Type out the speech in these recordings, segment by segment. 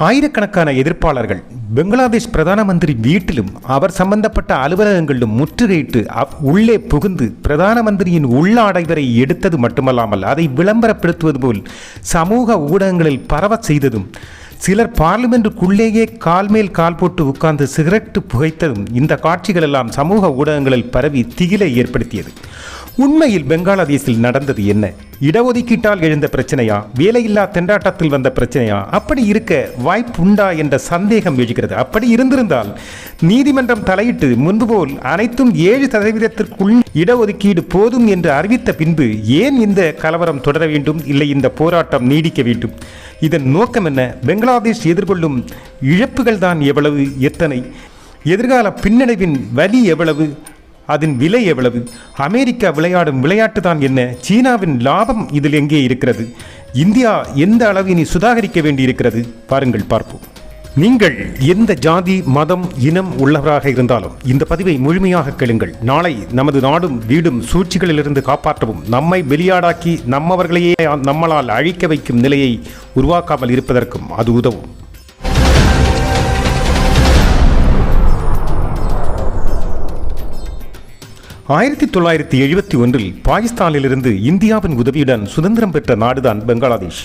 ஆயிரக்கணக்கான எதிர்ப்பாளர்கள் பெங்களாதேஷ் பிரதான மந்திரி வீட்டிலும் அவர் சம்பந்தப்பட்ட அலுவலகங்களிலும் முற்றுகையிட்டு உள்ளே புகுந்து பிரதான மந்திரியின் உள்ளாடைவரை எடுத்தது மட்டுமல்லாமல் அதை விளம்பரப்படுத்துவது போல் சமூக ஊடகங்களில் பரவச் செய்ததும் சிலர் பார்லிமெண்ட்டுக்குள்ளேயே கால் மேல் கால் போட்டு உட்கார்ந்து சிகரெட்டு புகைத்ததும் இந்த காட்சிகள் எல்லாம் சமூக ஊடகங்களில் பரவி திகிலை ஏற்படுத்தியது. உண்மையில் பெங்காலதேசில் நடந்தது என்ன? இடஒதுக்கீட்டால் எழுந்த பிரச்சனையா? வேலையில்லா திண்டாட்டத்தில் வந்த பிரச்சனையா? அப்படி இருக்க வாய்ப்புண்டா என்ற சந்தேகம் எழுகிறது. அப்படி இருந்திருந்தால் நீதிமன்றம் தலையிட்டு முன்பு போல் அனைத்தும் ஏழு சதவீதத்திற்குள் இடஒதுக்கீடு போதும் என்று அறிவித்த பின்பு ஏன் இந்த கலவரம் தொடர வேண்டும்? இல்லை இந்த போராட்டம் நீடிக்க வேண்டும். இதன் நோக்கம் என்ன? பெங்களாதேஷ் எதிர்கொள்ளும் இழப்புகள் தான் எவ்வளவு? எத்தனை? எதிர்கால பின்னடைவின் வலி எவ்வளவு? அதன் விலை எவ்வளவு? அமெரிக்கா விளையாடும் விளையாட்டு தான் என்ன? சீனாவின் லாபம் இதில் எங்கே இருக்கிறது? இந்தியா எந்த அளவு இனி சுதாகரிக்க வேண்டியிருக்கிறது? பாருங்கள் பார்ப்போம். நீங்கள் எந்த ஜாதி மதம் இனம் உள்ளவராக இருந்தாலும் இந்த பதிவை முழுமையாக கேளுங்கள். நாளை நமது நாடும் வீடும் சூழ்ச்சிகளிலிருந்து காப்பாற்றவும் நம்மை வெளியாடாக்கி நம்மவர்களையே நம்மளால் அழிக்க வைக்கும் நிலையை உருவாக்காமல் இருப்பதற்கும் அது உதவும். ஆயிரத்தி தொள்ளாயிரத்தி எழுபத்தி ஒன்றில் பாகிஸ்தானிலிருந்து இந்தியாவின் உதவியுடன் சுதந்திரம் பெற்ற நாடுதான் பெங்களாதேஷ்.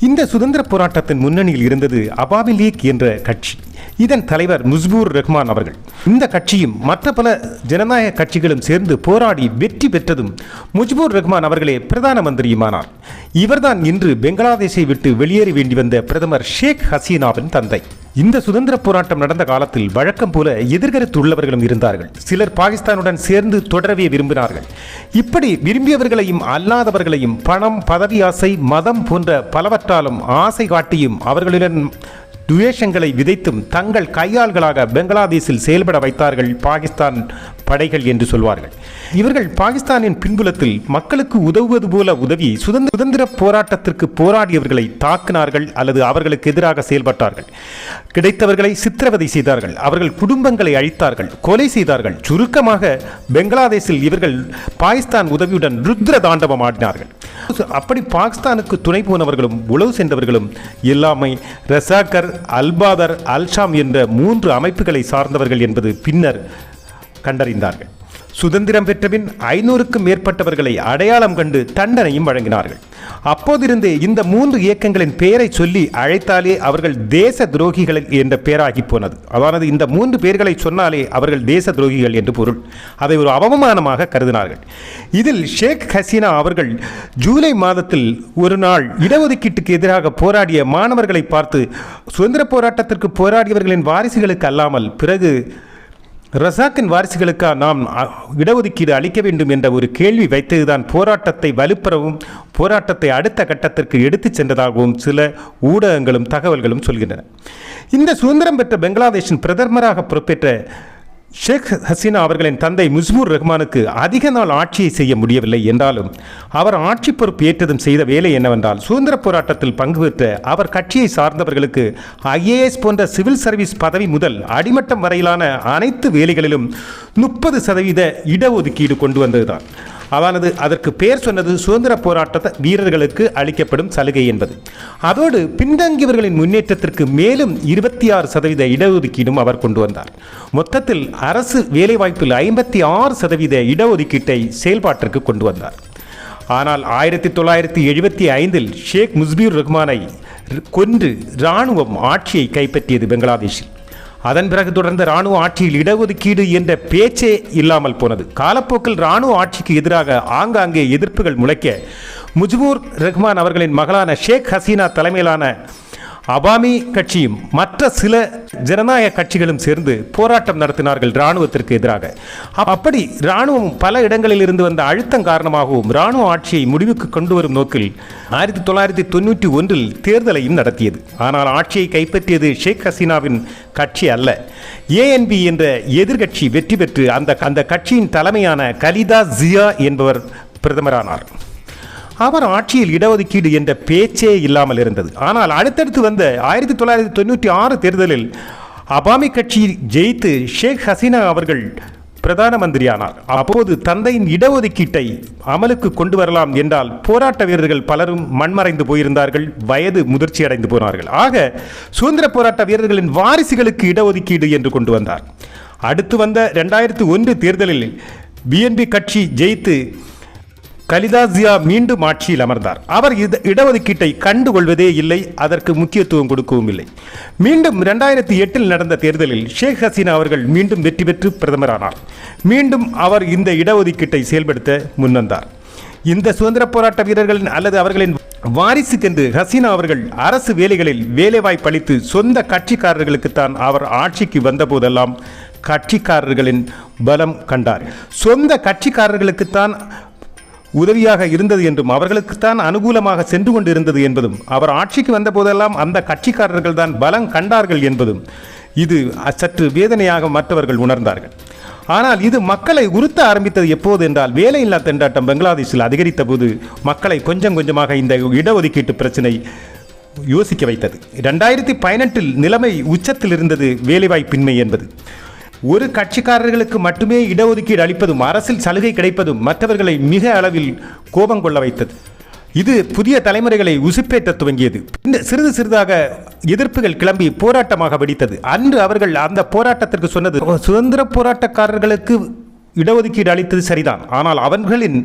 இந்த சுதந்திர போராட்டத்தின் முன்னணியில் இருந்தது அபாபி லீக் என்ற கட்சி. இதன் தலைவர் முஸ்பூர் ரஹ்மான் அவர்கள். இந்த கட்சியும் மற்ற பல ஜனநாயக கட்சிகளும் சேர்ந்து போராடி வெற்றி பெற்றதும் முஜ்பூர் ரஹ்மான் அவர்களே பிரதான மந்திரியுமானார். இவர்தான் இன்று பங்களாதேஷை விட்டு வெளியேற வேண்டி வந்த பிரதமர் ஷேக் ஹசீனாவின் தந்தை. இந்த சுதந்திர போராட்டம் நடந்த காலத்தில் வழக்கம் போல எதிர்கருத்து உள்ளவர்களும் இருந்தார்கள். சிலர் பாகிஸ்தானுடன் சேர்ந்து தொடரவே விரும்பினார்கள். இப்படி விரும்பியவர்களையும் அல்லாதவர்களையும் பணம் பதவி ஆசை மதம் போன்ற பலவற்றாலும் ஆசை காட்டியும் அவர்களுடன் துவேஷங்களை விதைத்தும் தங்கள் கையாள்களாக பங்களாதேஷில் செயல்பட வைத்தார்கள் பாகிஸ்தான் படைகள் என்று சொல்வார்கள். இவர்கள் பாகிஸ்தானின் பின்புலத்தில் மக்களுக்கு உதவுவது போல உதவி சுதந்திர சுதந்திர போராட்டத்திற்கு போராடியவர்களை தாக்கினார்கள் அல்லது அவர்களுக்கு எதிராக செயல்பட்டார்கள். கிடைத்தவர்களை சித்திரவதை செய்தார்கள் அவர்கள் குடும்பங்களை அழித்தார்கள் கொலை செய்தார்கள். சுருக்கமாக பெங்களாதேஷில் இவர்கள் பாகிஸ்தான் உதவியுடன் ருத்ர தாண்டவம் ஆடினார்கள். அப்படி பாகிஸ்தானுக்கு துணை போனவர்களும் உளவு சென்றவர்களும் எல்லாமே ரசாக்கர் அல்பாதர் அல்ஷாம் என்ற மூன்று அமைப்புகளை சார்ந்தவர்கள் என்பது பின்னர் கண்டறிந்தார்கள். சுதந்திரம் பெற்றபின் ஐநூறுக்கும் மேற்பட்டவர்களை அடையாளம் கண்டு தண்டனையும் வழங்கினார்கள். அப்போதிருந்தே இந்த மூன்று இயக்கங்களின் பெயரை சொல்லி அழைத்தாலே அவர்கள் தேச துரோகிகள் என்ற பெயராகி போனது. அதாவது இந்த மூன்று பேர்களை சொன்னாலே அவர்கள் தேச துரோகிகள் என்று பொருள். அதை ஒரு அவமானமாக கருதினார்கள். இதில் ஷேக் ஹசீனா அவர்கள் ஜூலை மாதத்தில் ஒரு நாள் இடஒதுக்கீட்டுக்கு எதிராக போராடிய மாணவர்களை பார்த்து சுதந்திர போராட்டத்திற்கு போராடியவர்களின் வாரிசுகளுக்கு அல்லாமல் பிறகு ரசாக்கின் வாரிசுகளுக்கா நாம் இடஒதுக்கீடு அளிக்க வேண்டும் என்ற ஒரு கேள்வி வைத்ததுதான் போராட்டத்தை வலுப்பெறவும் போராட்டத்தை அடுத்த கட்டத்திற்கு எடுத்துச் சென்றதாகவும் சில ஊடகங்களும் தகவல்களும் சொல்கின்றன. இந்த சுதந்திரம் பெற்ற பெங்களாதேஷின் பிரதமராக பொறுப்பேற்ற ஷேக் ஹசீனா அவர்களின் தந்தை முஸ்பூர் ரஹ்மானுக்கு அதிக நாள் ஆட்சியை செய்ய முடியவில்லை என்றாலும் அவர் ஆட்சி பொறுப்பு ஏற்றதும் செய்த வேலை என்னவென்றால் சுதந்திர போராட்டத்தில் பங்கு பெற்ற அவர் கட்சியை சார்ந்தவர்களுக்கு ஐஏஎஸ் போன்ற சிவில் சர்வீஸ் பதவி முதல் அடிமட்டம் வரையிலான அனைத்து வேலைகளிலும் முப்பது சதவீத இடஒதுக்கீடு கொண்டு வந்ததுதான். அதானது அதற்கு பெயர் சொன்னது சுதந்திர போராட்ட வீரர்களுக்கு அளிக்கப்படும் சலுகை என்பது. அதோடு பின்தங்கியவர்களின் முன்னேற்றத்திற்கு மேலும் இருபத்தி ஆறு சதவீத இடஒதுக்கீடும் அவர் கொண்டு வந்தார். மொத்தத்தில் அரசு வேலைவாய்ப்பில் ஐம்பத்தி ஆறு சதவீத இடஒதுக்கீட்டை செயல்பாட்டிற்கு கொண்டு வந்தார். ஆனால் ஆயிரத்தி தொள்ளாயிரத்தி எழுபத்தி ஐந்தில் ஷேக் முஸ்பீர் ரஹ்மானை கொன்று இராணுவம் ஆட்சியை கைப்பற்றியது பங்களாதேஷில். அதன் பிறகு தொடர்ந்த இராணுவ ஆட்சியில் இடஒதுக்கீடு என்ற பேச்சே இல்லாமல் போனது. காலப்போக்கில் இராணுவ ஆட்சிக்கு எதிராக ஆங்காங்கே எதிர்ப்புகள் முளைக்க முஜ்பூர் ரஹ்மான் அவர்களின் மகளான ஷேக் ஹசீனா தலைமையிலான அபாமி கட்சியும் மற்ற சில ஜனநாயக கட்சிகளும் சேர்ந்து போராட்டம் நடத்தினார்கள் இராணுவத்திற்கு எதிராக. அப்படி இராணுவம் பல இடங்களில் இருந்து வந்த அழுத்தம் காரணமாகவும் இராணுவ ஆட்சியை முடிவுக்கு கொண்டு வரும் நோக்கில் ஆயிரத்தி தொள்ளாயிரத்தி தொண்ணூற்றி ஒன்றில் தேர்தலையும் நடத்தியது. ஆனால் ஆட்சியை கைப்பற்றியது ஷேக் ஹசீனாவின் கட்சி அல்ல. ஏஎன்பி என்ற எதிர்கட்சி வெற்றி பெற்று அந்த அந்த கட்சியின் தலைமையான கலிதா ஜியா என்பவர் பிரதமரானார். அவர் ஆட்சியில் இடஒதுக்கீடு என்ற பேச்சே இல்லாமல் இருந்தது. ஆனால் அடுத்தடுத்து வந்த ஆயிரத்தி தொள்ளாயிரத்தி தொண்ணூற்றி ஆறு தேர்தலில் அபாமி கட்சி ஜெயித்து ஷேக் ஹசீனா அவர்கள் பிரதான மந்திரியானார். அப்போது தந்தையின் இடஒதுக்கீட்டை அமலுக்கு கொண்டு வரலாம் என்றால் போராட்ட வீரர்கள் பலரும் மண்மறைந்து போயிருந்தார்கள் வயது முதிர்ச்சி அடைந்து போனார்கள். ஆக சுதந்திர போராட்ட வீரர்களின் வாரிசுகளுக்கு இடஒதுக்கீடு என்று கொண்டு வந்தார். அடுத்து வந்த ரெண்டாயிரத்தி ஒன்று தேர்தலில் பிஎன்பி கட்சி ஜெயித்து கலிதாசியா மீண்டும் ஆட்சியில் அமர்ந்தார். அவர் இது இடஒதுக்கீட்டை கண்டுகொள்வதே இல்லை அதற்கு முக்கியத்துவம் கொடுக்கவும் இல்லை. மீண்டும் ரெண்டாயிரத்தி எட்டில் நடந்த தேர்தலில் ஷேக் ஹசீனா அவர்கள் மீண்டும் வெற்றி பெற்று பிரதமரானார். மீண்டும் அவர் இந்த இடஒதுக்கீட்டை செயல்படுத்த முன்வந்தார். இந்த சுதந்திர போராட்ட வீரர்களின் அல்லது அவர்களின் வாரிசுக்கென்று ஹசீனா அவர்கள் அரசு வேலைகளில் வேலைவாய்ப்பு அளித்து சொந்த கட்சிக்காரர்களுக்குத்தான் அவர் ஆட்சிக்கு வந்தபோதெல்லாம் கட்சிக்காரர்களின் பலம் கண்டார். சொந்த கட்சிக்காரர்களுக்குத்தான் உதவியாக இருந்தது என்றும் அவர்களுக்குத்தான் அனுகூலமாக சென்று கொண்டு இருந்தது என்பதும் அவர் ஆட்சிக்கு வந்த போதெல்லாம் அந்த கட்சிக்காரர்கள் தான் பலம் கண்டார்கள் என்பதும் இது சற்று வேதனையாக மற்றவர்கள் உணர்ந்தார்கள். ஆனால் இது மக்களை உறுத்த ஆரம்பித்தது எப்போது என்றால் வேலையில்லா திண்டாட்டம் பங்களாதேஷில் அதிகரித்த போது மக்களை கொஞ்சம் கொஞ்சமாக இந்த இடஒதுக்கீட்டு பிரச்சனை யோசிக்க வைத்தது. ரெண்டாயிரத்தி பதினெட்டில் நிலைமை உச்சத்தில் இருந்தது வேலைவாய்ப்பின்மை என்பது. ஒரு கட்சிக்காரர்களுக்கு மட்டுமே இடஒதுக்கீடு அளிப்பதும் அரசில் சலுகை கிடைப்பதும் மற்றவர்களை மிக அளவில் கோபம் கொள்ள வைத்தது. இது புதிய தலைமுறைகளை உசுப்பேற்ற துவங்கியது. இந்த சிறிது சிறிதாக எதிர்ப்புகள் கிளம்பி போராட்டமாக வெடித்தது. அன்று அவர்கள் அந்த போராட்டத்திற்கு சொன்னது சுதந்திர போராட்டக்காரர்களுக்கு இடஒதுக்கீடு அளித்தது சரிதான். ஆனால் அவர்களின்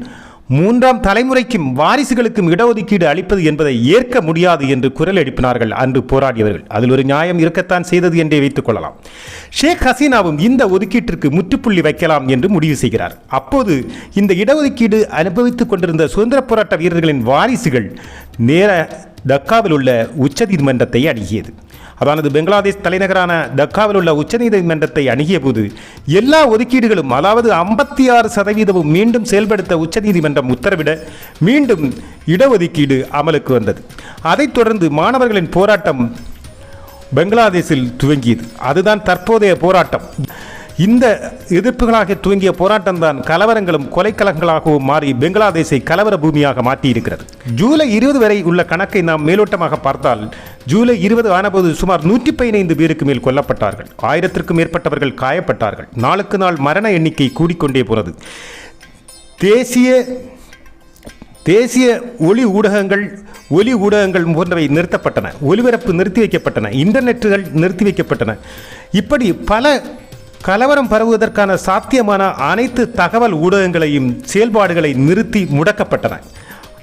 மூன்றாம் தலைமுறைக்கும் வாரிசுகளுக்கும் இடஒதுக்கீடு அளிப்பது என்பதை ஏற்க முடியாது என்று குரல் எழுப்பினார்கள் அன்று போராடியவர்கள். அதில் ஒரு நியாயம் இருக்கத்தான் செய்தது என்றே வைத்துக் கொள்ளலாம். ஷேக் ஹசீனாவும் இந்த ஒதுக்கீட்டிற்கு முற்றுப்புள்ளி வைக்கலாம் என்று முடிவு செய்கிறார். அப்போது இந்த இடஒதுக்கீடு அனுபவித்துக் கொண்டிருந்த சுதந்திர போராட்ட வீரர்களின் வாரிசுகள் நேர டக்காவில் உள்ள உச்சநீதிமன்றத்தை அணுகியது. அதானது பெங்களாதேஷ் தலைநகரான டக்காவில் உள்ள உச்சநீதிமன்றத்தை அணுகிய போது எல்லா ஒதுக்கீடுகளும் அதாவது ஐம்பத்தி ஆறு சதவீதமும் மீண்டும் செயல்படுத்த உச்சநீதிமன்றம் உத்தரவிட மீண்டும் இடஒதுக்கீடு அமலுக்கு வந்தது. அதைத் தொடர்ந்து மாணவர்களின் போராட்டம் பங்களாதேஷில் துவங்கியது. அதுதான் தற்போதைய போராட்டம். இந்த எதிர்ப்புகளாக துவங்கிய போராட்டம் தான் கலவரங்களும் கொலைக்கலங்களாகவும் மாறி பெங்களாதேஷை கலவர பூமியாக மாற்றியிருக்கிறது. ஜூலை இருபது வரை உள்ள கணக்கை நாம் மேலோட்டமாக பார்த்தால் ஜூலை இருபது ஆனபோது சுமார் நூற்றி பதினைந்து பேருக்கு மேல் கொல்லப்பட்டார்கள். ஆயிரத்திற்கும் மேற்பட்டவர்கள் காயப்பட்டார்கள். நாளுக்கு நாள் மரண எண்ணிக்கை கூடிக்கொண்டே போனது. தேசிய தேசிய ஒளி ஊடகங்கள் ஒலி ஊடகங்கள் போன்றவை நிறுத்தப்பட்டன. ஒலிபரப்பு நிறுத்தி வைக்கப்பட்டன. இன்டர்நெட்டுகள் நிறுத்தி வைக்கப்பட்டன. இப்படி பல கலவரம் பரவுவதற்கான சாத்தியமான அனைத்து தகவல் ஊடகங்களையும் செயல்பாடுகளை நிறுத்தி முடக்கப்பட்டன.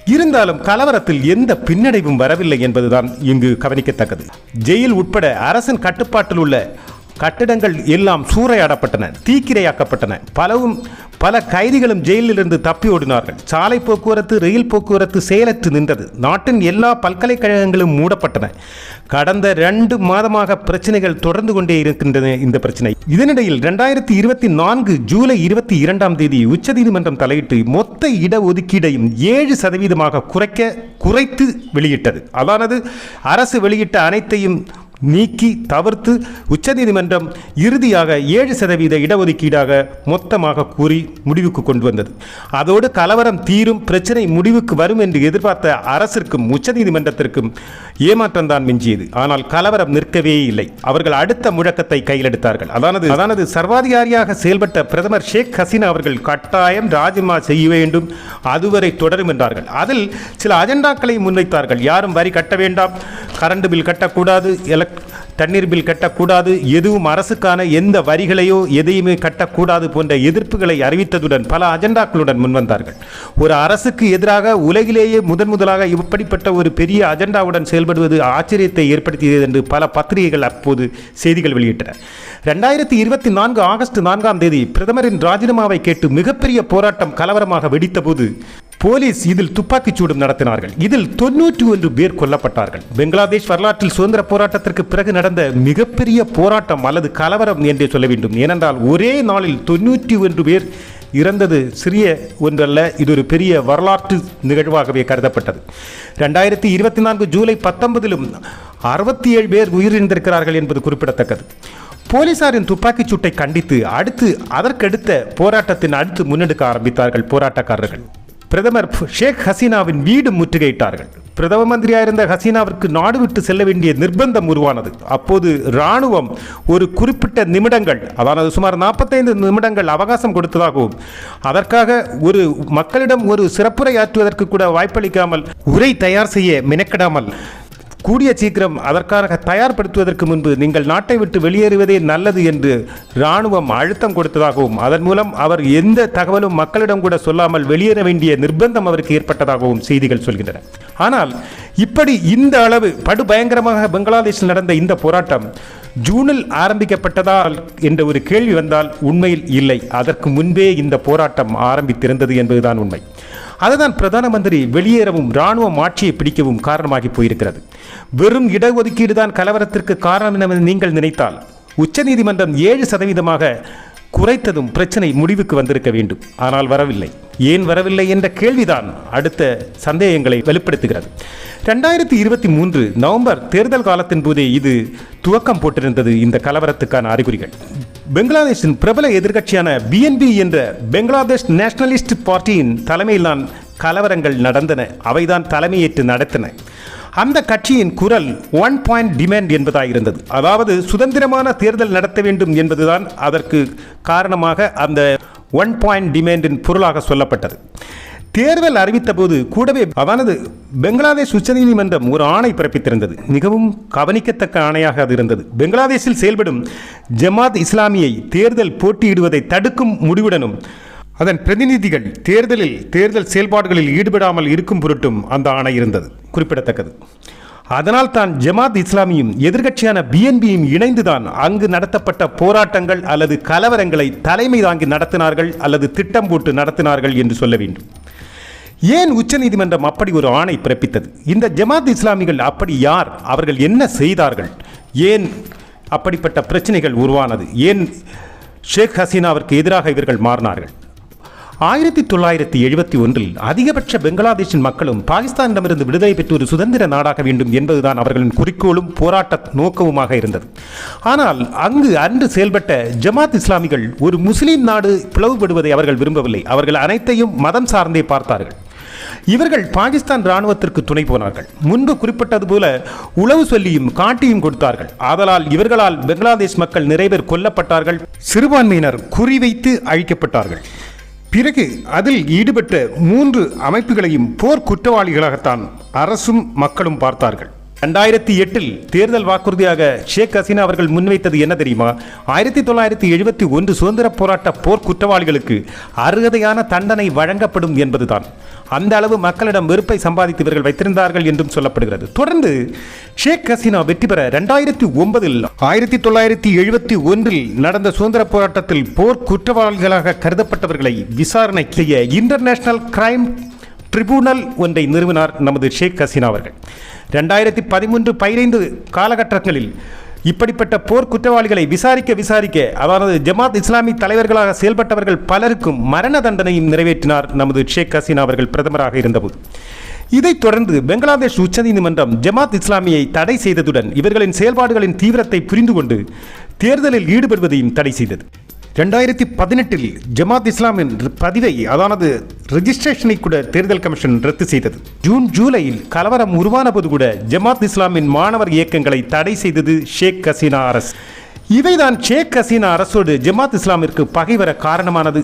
இருந்தாலும் கலவரத்தில் எந்த பின்னடைவும் வரவில்லை என்பதுதான் இங்கு கவனிக்கத்தக்கது. ஜெயில் உட்பட அரசின் கட்டுப்பாட்டில் உள்ள கட்டிடங்கள் எல்லாம் சூறையாடப்பட்டன தீக்கிரையாக்கப்பட்டன. பலவும் பல கைதிகளும் ஜெயிலிலிருந்து தப்பி ஓடினார்கள். சாலை போக்குவரத்து ரயில் போக்குவரத்து செயலற்று நின்றது. நாட்டின் எல்லா பல்கலைக்கழகங்களும் மூடப்பட்டன. கடந்த ரெண்டு மாதமாக பிரச்சனைகள் தொடர்ந்து கொண்டே இருக்கின்றன இந்த பிரச்சனை. இதனிடையில் ரெண்டாயிரத்தி இருபத்தி நான்கு ஜூலை இருபத்தி இரண்டாம் தேதி உச்சநீதிமன்றம் தலையிட்டு மொத்த இடஒதுக்கீடையும் ஏழு சதவீதமாக குறைக்க குறைத்து வெளியிட்டது. அதானது அரசு வெளியிட்ட அனைத்தையும் நீக்கி தவிர்த்து உச்சநீதிமன்றம் இறுதியாக ஏழு சதவீத இடஒதுக்கீடாக மொத்தமாக கூறி முடிவுக்கு கொண்டு வந்தது. அதோடு கலவரம் தீரும் பிரச்சனை முடிவுக்கு வரும் என்று எதிர்பார்த்த அரசிற்கும் உச்சநீதிமன்றத்திற்கும் ஏமாற்றம் தான் மிஞ்சியது. ஆனால் கலவரம் நிற்கவே இல்லை. அவர்கள் அடுத்த முழக்கத்தை கையிலெடுத்தார்கள். அதானது அதானது சர்வாதிகாரியாக செயல்பட்ட பிரதமர் ஷேக் ஹசீனா அவர்கள் கட்டாயம் ராஜினாமா செய்ய வேண்டும். அதுவரை தொடரும் என்றார்கள். அதில் சில அஜெண்டாக்களை முன்வைத்தார்கள். யாரும் வரி கட்ட வேண்டாம். கரண்ட் பில் கட்டக்கூடாது. எலக் தண்ணீர் பில் கட்டக்கூடாது. எதுவும் அரசுக்கான எந்த வரிகளையோ எதையுமே கட்டக்கூடாது போன்ற எதிர்ப்புகளை அறிவித்ததுடன் பல அஜெண்டாக்களுடன் முன்வந்தார்கள். ஒரு அரசுக்கு எதிராக உலகிலேயே முதன் முதலாக இப்படிப்பட்ட ஒரு பெரிய அஜெண்டாவுடன் செயல்படுவது ஆச்சரியத்தை ஏற்படுத்தியது என்று பல பத்திரிகைகள் அப்போது செய்திகள் வெளியிட்டன. ரெண்டாயிரத்தி இருபத்தி நான்கு ஆகஸ்ட் நான்காம் தேதி பிரதமரின் ராஜினாமாவை கேட்டு மிகப்பெரிய போராட்டம் கலவரமாக வெடித்தபோது போலீஸ் இதில் துப்பாக்கிச் சூடும் நடத்தினார்கள். இதில் தொன்னூற்றி ஒன்று பேர் கொல்லப்பட்டார்கள். பெங்களாதேஷ் வரலாற்றில் சுதந்திர போராட்டத்திற்கு பிறகு நடந்த மிகப்பெரிய போராட்டம் அல்லது கலவரம் என்றே சொல்ல வேண்டும். ஏனென்றால் ஒரே நாளில் தொன்னூற்றி ஒன்று பேர் இறந்தது சிறிய ஒன்றல்ல இது ஒரு பெரிய வரலாற்று நிகழ்வாகவே கருதப்பட்டது. ரெண்டாயிரத்தி இருபத்தி நான்கு ஜூலை பத்தொன்பதிலும் அறுபத்தி ஏழு பேர் உயிரிழந்திருக்கிறார்கள் என்பது குறிப்பிடத்தக்கது. போலீசாரின் துப்பாக்கிச் சூட்டை கண்டித்து அடுத்து அதற்கடுத்த போராட்டத்தின் அடுத்து முன்னெடுக்க ஆரம்பித்தார்கள் போராட்டக்காரர்கள். பிரதமர் ஷேக் ஹசீனாவின் வீடு முற்றுகையிட்டார்கள். பிரதம மந்திரியாக இருந்த ஹசீனாவிற்கு நாடு விட்டு செல்ல வேண்டிய நிர்பந்தம் உருவானது. அப்போது இராணுவம் ஒரு குறிப்பிட்ட நிமிடங்கள் அதாவது சுமார் நாற்பத்தைந்து நிமிடங்கள் அவகாசம் கொடுத்ததாகவும் அதற்காக ஒரு மக்களிடம் ஒரு சிறப்புரை ஆற்றுவதற்கு கூட வாய்ப்பளிக்காமல் உரை தயார் செய்ய மெனக்கெடாமல் கூடிய சீக்கிரம் அதற்காக தயார்படுத்துவதற்கு முன்பு நீங்கள் நாட்டை விட்டு வெளியேறுவதே நல்லது என்று இராணுவம் அழுத்தம் கொடுத்ததாகவும் அதன் மூலம் அவர் எந்த தகவலும் மக்களிடம் கூட சொல்லாமல் வெளியேற வேண்டிய நிர்பந்தம் அவருக்கு ஏற்பட்டதாகவும் செய்திகள் சொல்கின்றன. ஆனால் இப்படி இந்த அளவு படுபயங்கரமாக பங்களாதேஷில் நடந்த இந்த போராட்டம் ஜூனில் ஆரம்பிக்கப்பட்டதால் என்ற ஒரு கேள்வி வந்தால் உண்மையில் இல்லை. அதற்கு முன்பே இந்த போராட்டம் ஆரம்பித்திருந்தது என்பதுதான் உண்மை. அதுதான் பிரதான மந்திரி வெளியேறவும் இராணுவம் ஆட்சியை பிடிக்கவும் காரணமாகி போயிருக்கிறது. வெறும் இடஒதுக்கீடு தான் கலவரத்திற்கு காரணம் என நீங்கள் நினைத்தால் உச்சநீதிமன்றம் ஏழு சதவீதமாக குறைத்ததும் பிரச்சனை முடிவுக்கு வந்திருக்க வேண்டும். ஆனால் வரவில்லை. ஏன் வரவில்லை என்ற கேள்விதான் அடுத்த சந்தேகங்களை வெளிப்படுத்துகிறது. ரெண்டாயிரத்தி இருபத்தி மூன்று நவம்பர் தேர்தல் காலத்தின் போதே இது துவக்கம் போட்டிருந்தது இந்த கலவரத்துக்கான அறிகுறிகள். பெங்களாதேஷின் பிரபல எதிர்க்கட்சியான பிஎன்பி என்ற பெங்களாதேஷ் நேஷனலிஸ்ட் பார்ட்டியின் தலைமையில்தான் கலவரங்கள் நடந்தன. அவைதான் தலைமையேற்று நடத்தின. அந்த கட்சியின் குரல் ஒன் பாயிண்ட் டிமாண்ட் என்பதாயிருந்தது. அதாவது சுதந்திரமான தேர்தல் நடத்த வேண்டும் என்பதுதான் அதற்கு காரணமாக அந்த ஒன் பாயிண்ட் டிமாண்டின் பொருளாக சொல்லப்பட்டது. தேர்தல் அறிவித்த போது கூடவே அவனது பெங்களாதேஷ் உச்சநீதிமன்றம் ஒரு ஆணை பிறப்பித்திருந்தது. மிகவும் கவனிக்கத்தக்க ஆணையாக அது இருந்தது. பங்களாதேஷில் செயல்படும் ஜமாத் இஸ்லாமியை தேர்தல் போட்டியிடுவதை தடுக்கும் முடிவுடனும் அதன் பிரதிநிதிகள் தேர்தலில் தேர்தல் செயல்பாடுகளில் ஈடுபடாமல் இருக்கும் பொருட்டும் அந்த ஆணை இருந்தது. குறிப்பிடத்தக்கது. அதனால் தான் ஜமாத் இஸ்லாமியும் எதிர்க்கட்சியான பிஎன்பியும் இணைந்துதான் அங்கு நடத்தப்பட்ட போராட்டங்கள் அல்லது கலவரங்களை தலைமை தாங்கி நடத்தினார்கள் அல்லது திட்டம் போட்டு நடத்தினார்கள் என்று சொல்ல வேண்டும். ஏன் உச்சநீதிமன்றம் அப்படி ஒரு ஆணை பிறப்பித்தது? இந்த ஜமாத் இஸ்லாமிகள் அப்படி யார்? அவர்கள் என்ன செய்தார்கள்? ஏன் அப்படிப்பட்ட பிரச்சனைகள் உருவானது? ஏன் ஷேக் ஹசீனாவிற்கு எதிராக இவர்கள் மாறினார்கள்? ஆயிரத்தி தொள்ளாயிரத்தி எழுபத்தி ஒன்றில் அதிகபட்ச பெங்களாதேஷின் மக்களும் பாகிஸ்தானிடமிருந்து விடுதலை பெற்று ஒரு சுதந்திர நாடாக வேண்டும் என்பதுதான் அவர்களின் குறிக்கோளும் போராட்ட நோக்கவுமாக இருந்தது. ஆனால் அங்கு அன்று செயல்பட்ட ஜமாத் இஸ்லாமிகள் ஒரு முஸ்லீம் நாடு பிளவுபடுவதை அவர்கள் விரும்பவில்லை. அவர்கள் அனைத்தையும் மதம் சார்ந்தே பார்த்தார்கள். இவர்கள் பாகிஸ்தான் ராணுவத்திற்கு துணை போனார்கள். முன்பு குறிப்பிட்டது போல உளவு சொல்லியும் காட்டியும் கொடுத்தார்கள். ஆதலால் இவர்களால் பங்களாதேஷ் மக்கள் நிறைவேர் கொல்லப்பட்டார்கள். சிறுபான்மையினர் குறிவைத்து அழிக்கப்பட்டார்கள். பிறகு அதில் ஈடுபட்ட மூன்று அமைப்புகளையும் போர் குற்றவாளிகளாகத்தான் அரசும் மக்களும் பார்த்தார்கள். ரெண்டாயிரத்தி எட்டில் தேர்தல் வாக்குறுதியாக ஷேக் ஹசீனா அவர்கள் முன்வைத்தது என்ன தெரியுமா? ஆயிரத்தி தொள்ளாயிரத்தி எழுபத்தி ஒன்று சுதந்திர போராட்ட போர் குற்றவாளிகளுக்கு அருகதையான தண்டனை வழங்கப்படும் என்பதுதான். அந்த அளவு மக்களிடம் வெறுப்பை சம்பாதித்து இவர்கள் வைத்திருந்தார்கள் என்றும் சொல்லப்படுகிறது. தொடர்ந்து ஷேக் ஹசீனா வெற்றி பெற ரெண்டாயிரத்தி ஒன்பதில் ஆயிரத்தி தொள்ளாயிரத்தி எழுபத்தி ஒன்றில் நடந்த சுதந்திர போராட்டத்தில் போர் குற்றவாளிகளாக கருதப்பட்டவர்களை விசாரணை செய்ய இன்டர்நேஷனல் கிரைம் ட்ரிபுனல் ஒன்றை நிறுவினார் நமது ஷேக் ஹசீனா அவர்கள். ரெண்டாயிரத்தி பதிமூன்று பதினைந்து காலகட்டங்களில் இப்படிப்பட்ட போர் குற்றவாளிகளை விசாரிக்க விசாரிக்க அதாவது ஜமாத் இஸ்லாமி தலைவர்களாக செயல்பட்டவர்கள் பலருக்கும் மரண தண்டனையும் நிறைவேற்றினார் நமது ஷேக் ஹசீனா அவர்கள் பிரதமராக இருந்தபோது. இதைத் தொடர்ந்து பெங்களாதேஷ் உச்சநீதிமன்றம் ஜமாத் இஸ்லாமியை தடை செய்ததுடன் இவர்களின் செயல்பாடுகளின் தீவிரத்தை புரிந்து கொண்டு தேர்தலில் ஈடுபடுவதையும் தடை செய்தது. ரெண்டாயிரத்தி பதினெட்டில் ஜமாத் இஸ்லாமின் பதிவை அதானது ரெஜிஸ்ட்ரேஷனை கூட தேர்தல் கமிஷன் ரத்து செய்தது. ஜூன் ஜூலையில் கலவரம் உருவான போது கூட ஜமாத் இஸ்லாமின் மாணவர் இயக்கங்களை தடை செய்தது ஷேக் ஹசீனா அரசு. இவைதான் ஷேக் ஹசீனா அரசோடு ஜமாத் இஸ்லாமிற்கு பகை வர காரணமானது.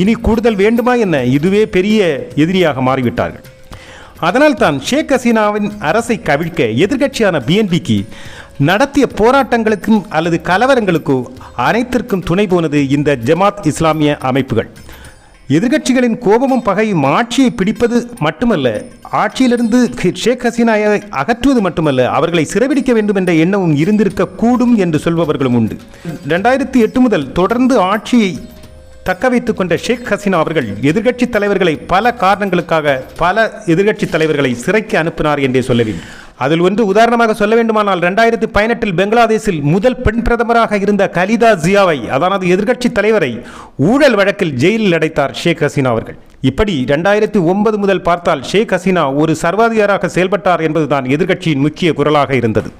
இனி கூடுதல் வேண்டுமா என்ன இதுவே பெரிய எதிரியாக மாறிவிட்டார்கள். அதனால் தான் ஷேக் ஹசீனாவின் அரசை கவிழ்க்க எதிர்க்கட்சியான பிஎன்பிக்கு நடத்திய போராட்டங்களுக்கும் அல்லது கலவரங்களுக்கோ அனைத்திற்கும் துணை போனது இந்த ஜமாத் இஸ்லாமிய அமைப்புகள். எதிர்கட்சிகளின் கோபமும் பகையும் ஆட்சியை பிடிப்பது மட்டுமல்ல ஆட்சியிலிருந்து ஷேக் ஹசீனாவை அகற்றுவது மட்டுமல்ல அவர்களை சிறைபிடிக்க வேண்டும் என்ற எண்ணமும் இருந்திருக்க கூடும் என்று சொல்பவர்களும் உண்டு. ரெண்டாயிரத்தி எட்டு முதல் தொடர்ந்து ஆட்சியை தக்க வைத்துக் கொண்ட ஷேக் ஹசீனா அவர்கள் எதிர்க்கட்சி தலைவர்களை பல காரணங்களுக்காக பல எதிர்கட்சி தலைவர்களை சிறைக்கு அனுப்பினார் என்றே சொல்ல வேண்டும் அதில் ஒன்று உதாரணமாக சொல்ல வேண்டுமானால் ரெண்டாயிரத்தி பதினெட்டில் பெங்களாதேஷில் முதல் பெண் பிரதமராக இருந்த கலிதா ஜியாவை அதாவது எதிர்க்கட்சி தலைவரை ஊழல் வழக்கில் ஜெயிலில் அடைத்தார் ஷேக் ஹசீனா அவர்கள். இப்படி ரெண்டாயிரத்தி ஒன்பது முதல் பார்த்தால் ஷேக் ஹசீனா ஒரு சர்வாதிகாராக செயல்பட்டார் என்பதுதான் எதிர்க்கட்சியின் முக்கிய குரலாக இருந்தது.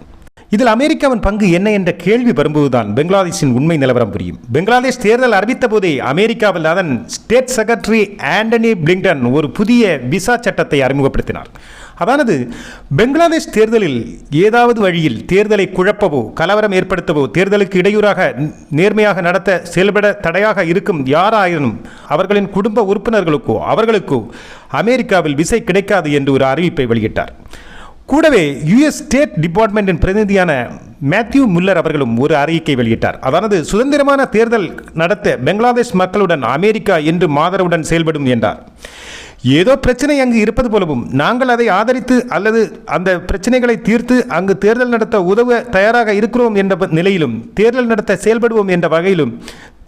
இதில் அமெரிக்காவின் பங்கு என்ன என்ற கேள்வி வரும்போதுதான் பெங்களாதேஷின் உண்மை நிலவரம் புரியும். பெங்களாதேஷ் தேர்தல் அறிவித்த போதே அமெரிக்காவில் அதன் ஸ்டேட் செக்ரட்டரி ஆண்டனி பிளிங்டன் ஒரு புதிய விசா சட்டத்தை அறிமுகப்படுத்தினார். அதானது? பெங்களாதேஷ் தேர்தலில் ஏதாவது வழியில் தேர்தலை குழப்பவோ கலவரம் ஏற்படுத்தவோ தேர்தலுக்கு இடையூறாக நேர்மையாக நடத்த செயல்பட தடையாக இருக்கும் யாராயினும் அவர்களின் குடும்ப உறுப்பினர்களுக்கோ அவர்களுக்கோ அமெரிக்காவில் விசை கிடைக்காது என்று ஒரு அறிவிப்பை வெளியிட்டார். கூடவே யுஎஸ் ஸ்டேட் டிபார்ட்மெண்டின் பிரதிநிதியான மேத்யூ முல்லர் அவர்களும் ஒரு அறிக்கை வெளியிட்டார். அதானது? சுதந்திரமான தேர்தல் நடத்த பெங்களாதேஷ் மக்களுடன் அமெரிக்கா என்று மாதரவுடன் செயல்படும் என்றார். ஏதோ பிரச்சனை அங்கு இருப்பது போலவும் நாங்கள் அதை ஆதரித்து அல்லது அந்த பிரச்சனைகளை தீர்த்து அங்கு தேர்தல் நடத்த உதவ தயாராக இருக்கிறோம் என்ற நிலையிலும் தேர்தல் நடத்த செயல்படுவோம் என்ற வகையிலும்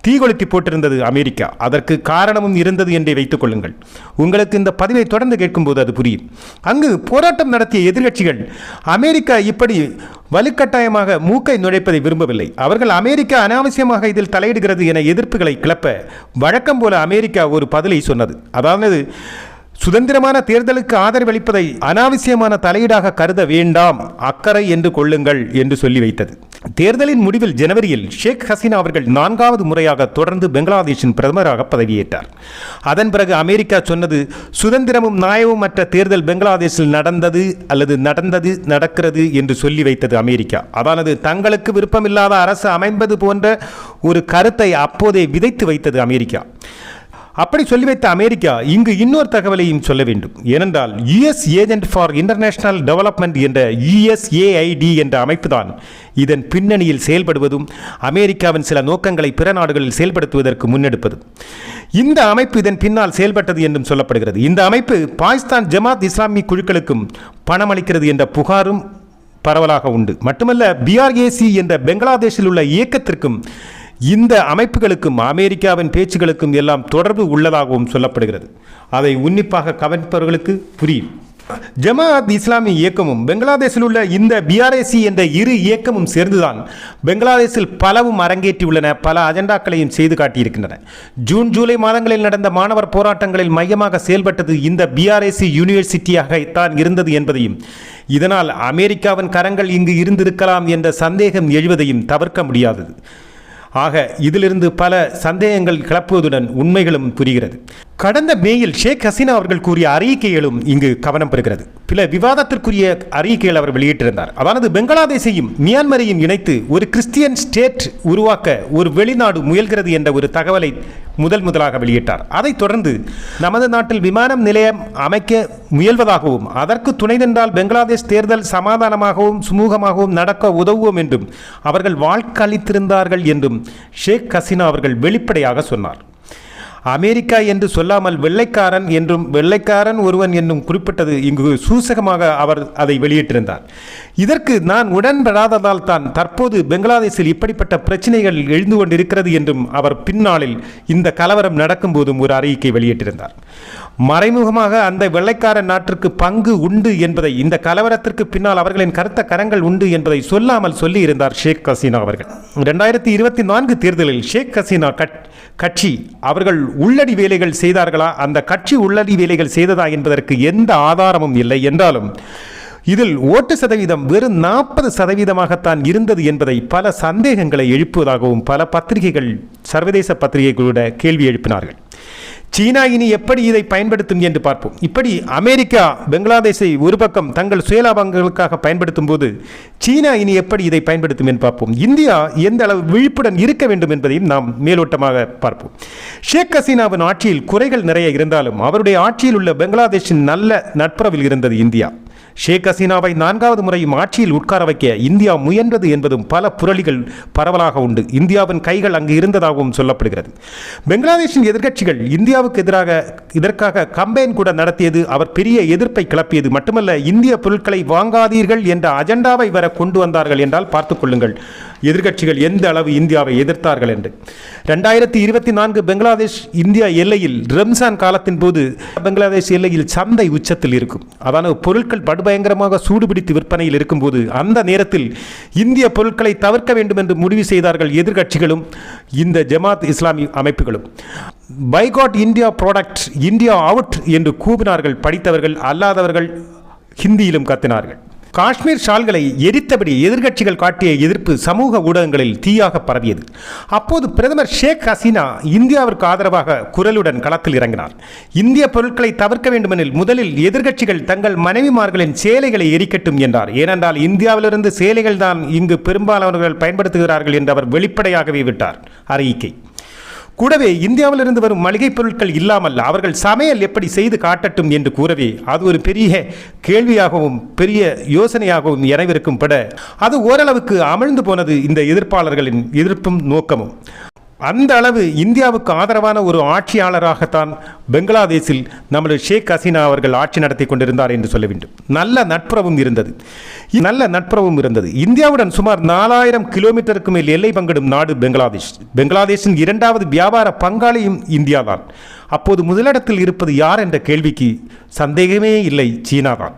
தீகொளுத்தி போட்டிருந்தது அமெரிக்கா. அதற்கு காரணமும் இருந்தது என்றே வைத்துக் கொள்ளுங்கள். உங்களுக்கு இந்த பதிவை தொடர்ந்து கேட்கும்போது அது புரியும். அங்கு போராட்டம் நடத்திய எதிர்கட்சிகள் அமெரிக்கா இப்படி வலுக்கட்டாயமாக மூக்கை நுழைப்பதை விரும்பவில்லை. அவர்கள் அமெரிக்கா அனாவசியமாக இதில் தலையிடுகிறது என எதிர்ப்புகளை கிளப்ப வழக்கம் போல அமெரிக்கா ஒரு பதிலை சொன்னது. அதாவது சுதந்திரமான தேர்தலுக்கு ஆதரவளிப்பதை அனாவசியமான தலையீடாக கருத வேண்டாம் அக்கறை என்று கொள்ளுங்கள் என்று சொல்லி வைத்தது. தேர்தலின் முடிவில் ஜனவரியில் ஷேக் ஹசீனா அவர்கள் நான்காவது முறையாக தொடர்ந்து பெங்களாதேஷின் பிரதமராக பதவியேற்றார். அதன் பிறகு அமெரிக்கா சொன்னது சுதந்திரமும் நியாயமும் மற்ற தேர்தல் பெங்களாதேஷில் நடந்தது அல்லது நடந்தது நடக்கிறது என்று சொல்லி வைத்தது அமெரிக்கா. அதானது தங்களுக்கு விருப்பமில்லாத அரசு அமைப்பது போன்ற ஒரு கருத்தை அப்போதே விதைத்து வைத்தது அமெரிக்கா. அப்படி சொல்லி வைத்த அமெரிக்கா இங்கு இன்னொரு தகவலையும் சொல்ல வேண்டும். ஏனென்றால் US agent for international development என்ற யுஎஸ்ஏஐடி என்ற அமைப்பு தான் இதன் பின்னணியில் செயல்படுவதும் அமெரிக்காவின் சில நோக்கங்களை பிற நாடுகளில் செயல்படுத்துவதற்கு முன்னெடுப்பதும் இந்த அமைப்பு இதன் பின்னால் செயல்பட்டது என்றும் சொல்லப்படுகிறது. இந்த அமைப்பு பாகிஸ்தான் ஜமாத் இஸ்லாமி குழுக்களுக்கும் பணம் அளிக்கிறது என்ற புகாரும் பரவலாக உண்டு. மட்டுமல்ல பிஆர்ஏசி என்ற பெங்களாதேஷில் உள்ள இயக்கத்திற்கும் இந்த அமைப்புகளுக்கும் அமெரிக்காவின் பேச்சுகளுக்கும் எல்லாம் தொடர்பு உள்ளதாகவும் சொல்லப்படுகிறது. அதை உன்னிப்பாக கவனிப்பவர்களுக்கு புரியும். ஜமாஅத் இஸ்லாமி இயக்கமும் பெங்களாதேஷில் உள்ள இந்த பிஆர்ஏசி என்ற இரு இயக்கமும் சேர்ந்துதான் பெங்களாதேஷில் பலவும் அரங்கேற்றியுள்ளன பல அஜெண்டாக்களையும் செய்து காட்டியிருக்கின்றன. ஜூன் ஜூலை மாதங்களில் நடந்த மாணவர் போராட்டங்களில் மையமாக செயல்பட்டது இந்த பிஆர்ஏசி யூனிவர்சிட்டியாக தான் இருந்தது என்பதையும் இதனால் அமெரிக்காவின் கரங்கள் இங்கு இருந்திருக்கலாம் என்ற சந்தேகம் எழுவதையும் தவிர்க்க முடியாதது. ஆக இதிலிருந்து பல சந்தேகங்கள் கிளப்புவதுடன் உண்மைகளும் புரிகிறது. கடந்த மேயில் ஷேக் ஹசீனா அவர்கள் கூறிய அறிக்கைகளும் இங்கு கவனம் பெறுகிறது பல விவாதத்திற்குரிய அறிக்கைகள் அவர் வெளியிட்டிருந்தார். அதாவது பெங்களாதேஷையும் மியான்மரையும் இணைத்து ஒரு கிறிஸ்டியன் ஸ்டேட் உருவாக்க ஒரு வெளிநாடு முயல்கிறது என்ற ஒரு தகவலை முதல் முதலாக வெளியிட்டார். அதைத் தொடர்ந்து நமது நாட்டில் விமானம் நிலையம் அமைக்க முயல்வதாகவும் அதற்கு துணை நின்றால் பெங்களாதேஷ் தேர்தல் சமாதானமாகவும் சுமூகமாகவும் நடக்க உதவுவோம் என்றும் அவர்கள் வாக்களித்திருந்தார்கள் என்றும் ஷேக் ஹசீனா அவர்கள் வெளிப்படையாக சொன்னார். அமெரிக்கா என்று சொல்லாமல் வெள்ளைக்காரன் என்றும் வெள்ளைக்காரன் ஒருவன் என்னும் குறிப்பிட்டது இங்கு சூசகமாக அவர் அதை வெளியிட்டிருந்தார். இதற்கு நான் உடன்படாததால் தான் தற்போது பெங்களாதேஷில் இப்படிப்பட்ட பிரச்சனைகள் எழுந்து கொண்டிருக்கிறது என்றும் அவர் பின்னாளில் இந்த கலவரம் நடக்கும்போதும் ஒரு அறிக்கை வெளியிட்டிருந்தார். மறைமுகமாக அந்த வெள்ளைக்கார நாட்டிற்கு பங்கு உண்டு என்பதை இந்த கலவரத்திற்கு பின்னால் அவர்களின் கருத்த கரங்கள் உண்டு என்பதை சொல்லாமல் சொல்லியிருந்தார் ஷேக் ஹசீனா அவர்கள். ரெண்டாயிரத்தி இருபத்தி நான்கு தேர்தலில் ஷேக் ஹசீனா கட்சி அவர்கள் உள்ளடி வேலைகள் செய்தார்களா? அந்த கட்சி உள்ளடி வேலைகள் செய்ததா என்பதற்கு எந்த ஆதாரமும் இல்லை என்றாலும் இதில் ஓட்டு சதவீதம் வெறும் நாற்பது சதவீதமாகத்தான் இருந்தது என்பதை பல சந்தேகங்களை எழுப்புவதாகவும் பல பத்திரிகைகள் சர்வதேச பத்திரிகைகளோட கேள்வி எழுப்பினார்கள். சீனா இனி எப்படி இதை பயன்படுத்தும் என்று பார்ப்போம். இப்படி அமெரிக்கா பங்களாதேஷை ஒரு பக்கம் தங்கள் சுயலாபங்களுக்காக பயன்படுத்தும் போது சீனா இனி எப்படி இதை பயன்படுத்தும் என்று பார்ப்போம். இந்தியா எந்த அளவு விழிப்புடன் இருக்க வேண்டும் என்பதையும் நாம் மேலோட்டமாக பார்ப்போம். ஷேக் ஹசீனாவின் ஆட்சியில் குறைகள் நிறைய இருந்தாலும் அவருடைய ஆட்சியில் உள்ள பெங்களாதேஷின் நல்ல நட்புறவில் இருந்தது இந்தியா. ஷேக் ஹசீனாவை நான்காவது முறையும் ஆட்சியில் உட்கார வைக்க இந்தியா முயன்றது என்பதும் பல புரளிகள் பரவலாக உண்டு. இந்தியாவின் கைகள் அங்கு இருந்ததாகவும் சொல்லப்படுகிறது. பெங்களாதேஷின் எதிர்க்கட்சிகள் இந்தியாவுக்கு எதிராக இதற்காக கம்பெயின் கூட நடத்தியது அவர் பெரிய எதிர்ப்பை கிளப்பியது மட்டுமல்ல இந்திய பொருட்களை வாங்காதீர்கள் என்ற அஜெண்டாவை வர கொண்டு வந்தார்கள் என்றால் பார்த்துக் கொள்ளுங்கள். எதிர்க்கட்சிகள் எந்த அளவு இந்தியாவை எதிர்த்தார்கள் என்று. ரெண்டாயிரத்தி இருபத்தி நான்கு பெங்களாதேஷ் இந்தியா எல்லையில் ரம்சான் காலத்தின் போது பங்களாதேஷ் எல்லையில் சந்தை உச்சத்தில் இருக்கும். அதான பொருட்கள் படுபயங்கரமாக சூடுபிடித்து விற்பனையில் இருக்கும்போது அந்த நேரத்தில் இந்திய பொருட்களை தவிர்க்க வேண்டும் என்று முடிவு செய்தார்கள் எதிர்க்கட்சிகளும் இந்த ஜமாத் இஸ்லாமி அமைப்புகளும். Boycott India product India out என்று கூவினார்கள் படித்தவர்கள் அல்லாதவர்கள் ஹிந்தியிலும் கத்தினார்கள். காஷ்மீர் ஷால்களை எரித்தபடி எதிர்க்கட்சிகள் காட்டிய எதிர்ப்பு சமூக ஊடகங்களில் தீயாக பரவியது. அப்போது பிரதமர் ஷேக் ஹசீனா இந்தியாவிற்கு ஆதரவாக குரலுடன் களத்தில் இறங்கினார். இந்திய பொருட்களை தவிர்க்க வேண்டுமெனில் முதலில் எதிர்க்கட்சிகள் தங்கள் மனைவிமார்களின் சேலைகளை எரிக்கட்டும் என்றார். ஏனென்றால் இந்தியாவிலிருந்து சேலைகள் தான் இங்கு பெரும்பாலானவர்கள் பயன்படுத்துகிறார்கள் என்று அவர் வெளிப்படையாகவே விட்டார். அறிக்கை. கூடவே இந்தியாவிலிருந்து வரும் மளிகைப் பொருட்கள் இல்லாமல் அவர்கள் சமையல் எப்படி செய்து காட்டட்டும் என்று கூறவே அது ஒரு பெரிய கேள்வியாகவும் பெரிய யோசனையாகவும் எனவிருக்கும் பட. அது ஓரளவுக்கு அமிழ்ந்து போனது இந்த எதிர்ப்பாளர்களின் எதிர்ப்பும் நோக்கமும். அந்த அளவு இந்தியாவுக்கு ஆதரவான ஒரு ஆட்சியாளராகத்தான் பெங்களாதேஷில் நமது ஷேக் ஹசீனா அவர்கள் ஆட்சி நடத்தி கொண்டிருந்தார் என்று சொல்ல வேண்டும். நல்ல நட்புறவும் இருந்தது. நல்ல நட்புறவும் இருந்தது. இந்தியாவுடன் சுமார் நாலாயிரம் கிலோமீட்டருக்கு மேல் எல்லை பங்கிடும் நாடு பெங்களாதேஷ். பெங்களாதேஷின் இரண்டாவது வியாபார பங்காளியும் இந்தியாதான். அப்போது முதலிடத்தில் இருப்பது யார் என்ற கேள்விக்கு சந்தேகமே இல்லை. சீனா தான்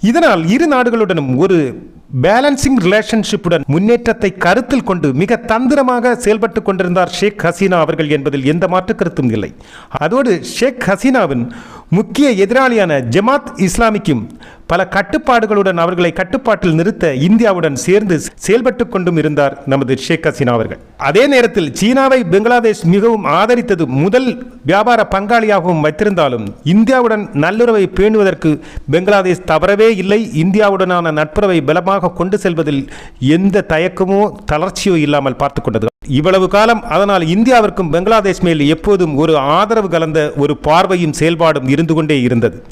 இதனால் இரு நாடுகளுடனும் ஒரு பேலன்சிங் ரிலேஷன்ஷிப்புடன் முன்னேற்றத்தை கருத்தில் கொண்டு மிக தந்திரமாக செயல்பட்டு கொண்டிருந்தார் ஷேக் ஹசீனா அவர்கள் என்பதில் எந்த மாற்று கருத்தும் இல்லை. அதோடு ஷேக் ஹசீனாவின் முக்கிய எதிராளியான ஜமாத் இஸ்லாமிக்கும் பல கட்டுப்பாடுகளுடன் அவர்களை கட்டுப்பாட்டில் நிறுத்த இந்தியாவுடன் சேர்ந்து செயல்பட்டு கொண்டும் இருந்தார் நமது ஷேக் ஹசீனா அவர்கள். அதே நேரத்தில் சீனாவை பெங்களாதேஷ் மிகவும் ஆதரித்தது முதல் வியாபார பங்காளியாகவும் வைத்திருந்தாலும் இந்தியாவுடன் நல்லுறவை பேணுவதற்கு பங்களாதேஷ் தவறவே இல்லை. இந்தியாவுடனான நட்புறவை பலமாக கொண்டு செல்வதில் எந்த தயக்கமோ தளர்ச்சியோ இல்லாமல் பார்த்து கொண்டது. இவ்வளவு காலம் அதனால் இந்தியாவிற்கும் பங்களாதேஷ் மேல் எப்போதும் ஒரு ஆதரவு கலந்த ஒரு பார்வையும் செயல்பாடும் இருந்து கொண்டே இருந்தது.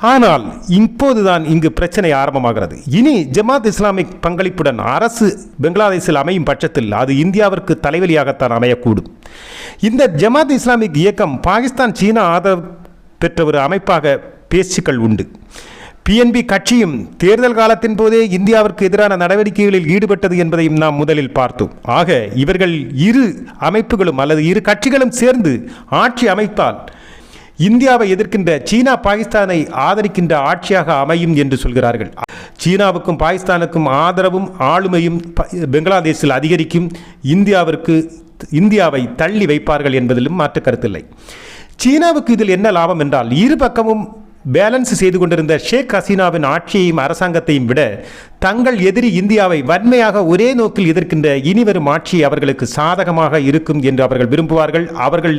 ஆனால் இப்போதுதான் இங்கு பிரச்சனை ஆரம்பமாகிறது. இனி ஜமாத் இஸ்லாமிக் பங்களிப்புடன் அரசு பங்களாதேஷில் அமையும் பட்சத்தில் அது இந்தியாவிற்கு தலைவலியாகத்தான் அமையக்கூடும். இந்த ஜமாத் இஸ்லாமிக் இயக்கம் பாகிஸ்தான் சீனா ஆதரவு பெற்ற ஒரு அமைப்பாக பேச்சுக்கள் உண்டு. பிஎன்பி கட்சியும் தேர்தல் காலத்தின் போதே இந்தியாவிற்கு எதிரான நடவடிக்கைகளில் ஈடுபட்டது என்பதையும் நாம் முதலில் பார்த்தோம். ஆக இவர்கள் இரு அமைப்புகளும் அல்லது இரு கட்சிகளும் சேர்ந்து ஆட்சி அமைத்தால் இந்தியாவை எதிர்க்கின்ற சீனா பாகிஸ்தானை ஆதரிக்கின்ற ஆட்சியாக அமையும் என்று சொல்கிறார்கள். சீனாவுக்கும் பாகிஸ்தானுக்கும் ஆதரவும் ஆளுமையும் ப- அதிகரிக்கும் இந்தியாவிற்கு இந்தியாவை தள்ளி வைப்பார்கள் என்பதிலும் மாற்று கருத்தில்லை. சீனாவுக்கு இதில் என்ன லாபம் என்றால் இரு பக்கமும் பேலன்ஸ் செய்து கொண்டிருந்த ஷேக் ஹசீனாவின் ஆட்சியையும் அரசாங்கத்தையும் விட தங்கள் எதிரி இந்தியாவை வன்மையாக ஒரே நோக்கில் எதிர்க்கின்ற இனிவரும் ஆட்சி அவர்களுக்கு சாதகமாக இருக்கும் என்று அவர்கள் விரும்புவார்கள். அவர்கள்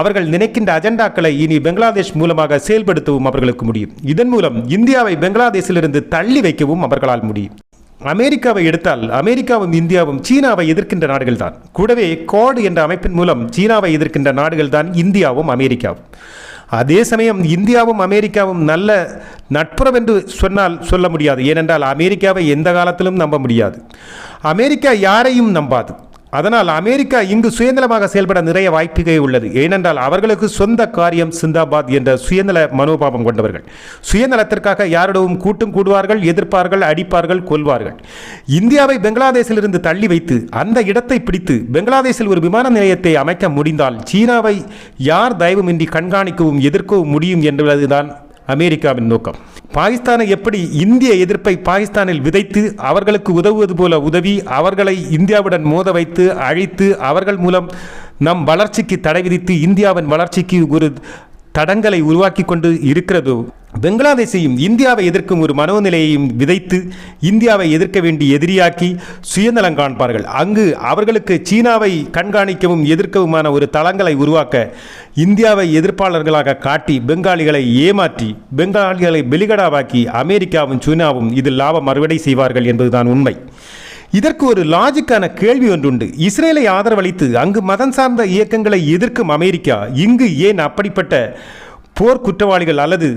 அவர்கள் நினைக்கின்ற அஜெண்டாக்களை இனி பெங்களாதேஷ் மூலமாக செயல்படுத்தவும் அவர்களுக்கு முடியும். இதன் மூலம் இந்தியாவை பங்களாதேஷிலிருந்து தள்ளி வைக்கவும் அவர்களால் முடியும். அமெரிக்காவை எடுத்தால் அமெரிக்காவும் இந்தியாவும் சீனாவை எதிர்க்கின்ற நாடுகள்தான். கூடவே கோடு என்ற அமைப்பின் மூலம் சீனாவை எதிர்க்கின்ற நாடுகள்தான் இந்தியாவும் அமெரிக்காவும். அதே சமயம் இந்தியாவும் அமெரிக்காவும் நல்ல நட்புறவென்று சொன்னால் சொல்ல முடியாது. ஏனென்றால் அமெரிக்காவை எந்த காலத்திலும் நம்ப முடியாது. அமெரிக்கா யாரையும் நம்பாது. அதனால் அமெரிக்கா இங்கு சுயநலமாக செயல்பட நிறைய வாய்ப்புகள் உள்ளது. ஏனென்றால் அவர்களுக்கு சொந்த காரியம் சிந்தாபாத் என்ற சுயநல மனோபாவம் கொண்டவர்கள். சுயநலத்திற்காக யாரிடமும் கூட்டும் கூடுவார்கள் எதிர்ப்பார்கள் அடிப்பார்கள் கொல்வார்கள். இந்தியாவை பெங்களாதேஷிலிருந்து தள்ளி வைத்து அந்த இடத்தை பிடித்து பெங்களாதேஷில் ஒரு விமான நிலையத்தை அமைக்க முடிந்தால் சீனாவை யார் தயவுமின்றி கண்காணிக்கவும் எதிர்க்கவும் முடியும் என்பதுதான் அமெரிக்காவின் நோக்கம். பாகிஸ்தானை எப்படி இந்திய எதிர்ப்பை பாகிஸ்தானில் விதைத்து அவர்களுக்கு உதவுவது போல உதவி அவர்களை இந்தியாவுடன் மோத வைத்து அழைத்து அவர்கள் மூலம் நம் வளர்ச்சிக்கு தடை விதித்து இந்தியாவின் வளர்ச்சிக்கு ஒரு தடங்களை உருவாக்கி கொண்டு இருக்கிறதோ பங்களாதேஷையும் இந்தியாவை எதிர்க்கும் ஒரு மனோநிலையையும் விதைத்து இந்தியாவை எதிர்க்க வேண்டி எதிரியாக்கி சுயநலம் காண்பார்கள் அங்கு அவர்களுக்கு சீனாவை கண்காணிக்கவும் எதிர்க்கவுமான ஒரு தளங்களை உருவாக்க இந்தியாவை எதிர்ப்பாளர்களாக காட்டி பெங்காலிகளை ஏமாற்றி பெங்காலிகளை பெலிகடாவாக்கி அமெரிக்காவும் சீனாவும் இதில் லாபம் அறுவடை செய்வார்கள் என்பதுதான் உண்மை. இதற்கு ஒரு லாஜிக்கான கேள்வி ஒன்றுண்டு. இஸ்ரேலை ஆதரவளித்து அங்கு மதம் சார்ந்த இயக்கங்களை எதிர்க்கும் அமெரிக்கா இங்கு ஏன் அப்படிப்பட்ட போர் குற்றவாளிகள் அல்லது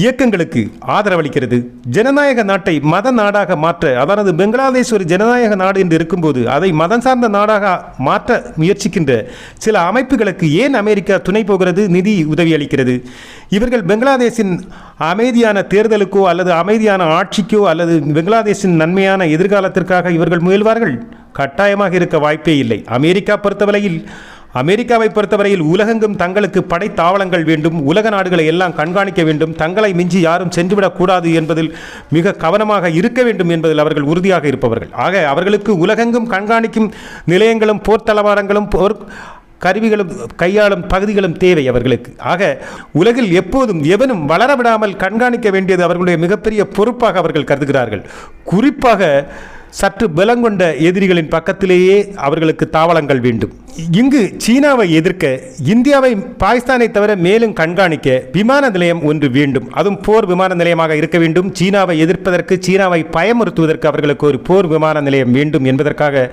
இயக்கங்களுக்கு ஆதரவளிக்கிறது. ஜனநாயக நாட்டை மத நாடாக மாற்ற அதாவது பெங்களாதேஷ் ஒரு ஜனநாயக நாடு என்று இருக்கும்போது அதை மதம் சார்ந்த நாடாக மாற்ற முயற்சிக்கின்ற சில அமைப்புகளுக்கு ஏன் அமெரிக்கா துணை போகிறது நிதி உதவி அளிக்கிறது? இவர்கள் பங்களாதேஷின் அமைதியான தேர்தலுக்கோ அல்லது அமைதியான ஆட்சிக்கோ அல்லது பங்களாதேஷின் நன்மையான எதிர்காலத்திற்காக இவர்கள் முயல்வார்கள்? கட்டாயமாக இருக்க வாய்ப்பே இல்லை. அமெரிக்கா பொறுத்தவரையில் அமெரிக்காவை பொறுத்தவரையில் உலகெங்கும் தங்களுக்கு படைத்தாவளங்கள் வேண்டும் உலக நாடுகளை எல்லாம் கண்காணிக்க வேண்டும் தங்களை மிஞ்சி யாரும் சென்றுவிடக்கூடாது என்பதில் மிக கவனமாக இருக்க வேண்டும் என்பதில் அவர்கள் உறுதியாக இருப்பவர்கள். ஆக அவர்களுக்கு உலகெங்கும் கண்காணிக்கும் நிலையங்களும் போர்த்தளவாரங்களும் போர் கருவிகளும் கையாளும் பகுதிகளும் தேவை அவர்களுக்கு. ஆக உலகில் எப்போதும் எவனும் வளர விடாமல் கண்காணிக்க வேண்டியது அவர்களுடைய மிகப்பெரிய பொறுப்பாக அவர்கள் கருதுகிறார்கள். குறிப்பாக சற்று பலங்கொண்ட எதிரிகளின் பக்கத்திலேயே அவர்களுக்கு தாவளங்கள் வேண்டும். இங்கு சீனாவை எதிர்க்க இந்தியாவை பாகிஸ்தானை தவிர மேலும் கண்காணிக்க விமான நிலையம் ஒன்று வேண்டும். அதுவும் போர் விமான நிலையமாக இருக்க வேண்டும். சீனாவை எதிர்ப்பதற்கு சீனாவை பயமுறுத்துவதற்கு அவர்களுக்கு ஒரு போர் விமான நிலையம் வேண்டும் என்பதற்காக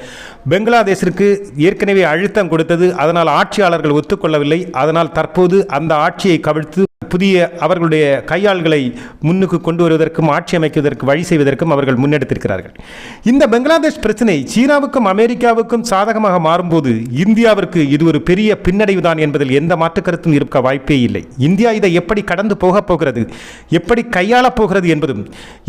பங்களாதேஷிற்கு ஏற்கனவே அழுத்தம் கொடுத்தது. அதனால் ஆட்சியாளர்கள் ஒத்துக்கொள்ளவில்லை. அதனால் தற்போது அந்த ஆட்சியை கவிழ்த்து புதிய அவர்களுடைய கையாள்களை முன்னுக்கு கொண்டு வருவதற்கும் ஆட்சி அமைக்குவதற்கு வழி செய்வதற்கும் அவர்கள் முன்னெடுத்திருக்கிறார்கள். இந்த பங்களாதேஷ் பிரச்சனை சீனாவுக்கும் அமெரிக்காவுக்கும் சாதகமாக மாறும்போது இந்தியாவிற்கு இது ஒரு பெரிய பின்னடைவுதான் என்பதில் எந்த மாற்று கருத்தும் இருக்க வாய்ப்பே இல்லை. இந்தியா இதை எப்படி கடந்து போகப் போகிறது எப்படி கையாளப் போகிறது என்பதும்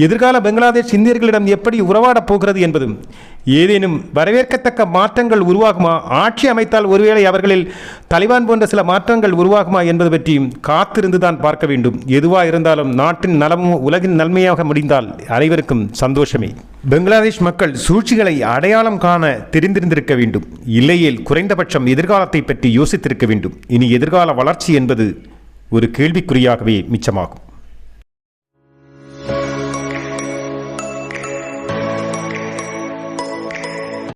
எதிர்கால பங்களாதேஷ் இந்தியர்களிடம் எப்படி உறவாடப் போகிறது என்பதும் ஏதேனும் வரவேற்கத்தக்க மாற்றங்கள் உருவாகுமா? ஆட்சி அமைத்தால் ஒருவேளை அவர்களில் தலிபான் போன்ற சில மாற்றங்கள் உருவாகுமா என்பது பற்றியும் காத்திருந்துதான் பார்க்க வேண்டும். எதுவாக இருந்தாலும் நாட்டின் நலமும் உலகின் நன்மையாக முடிந்தால் அனைவருக்கும் சந்தோஷமே. பங்களாதேஷ் மக்கள் சூழ்ச்சிகளை அடையாளம் காண தெரிந்திருந்திருக்க வேண்டும். இல்லையேல் குறைந்தபட்சம் எதிர்காலத்தை பற்றி யோசித்திருக்க வேண்டும். இனி எதிர்கால வளர்ச்சி என்பது ஒரு கேள்விக்குறியாகவே மிச்சமாகும்.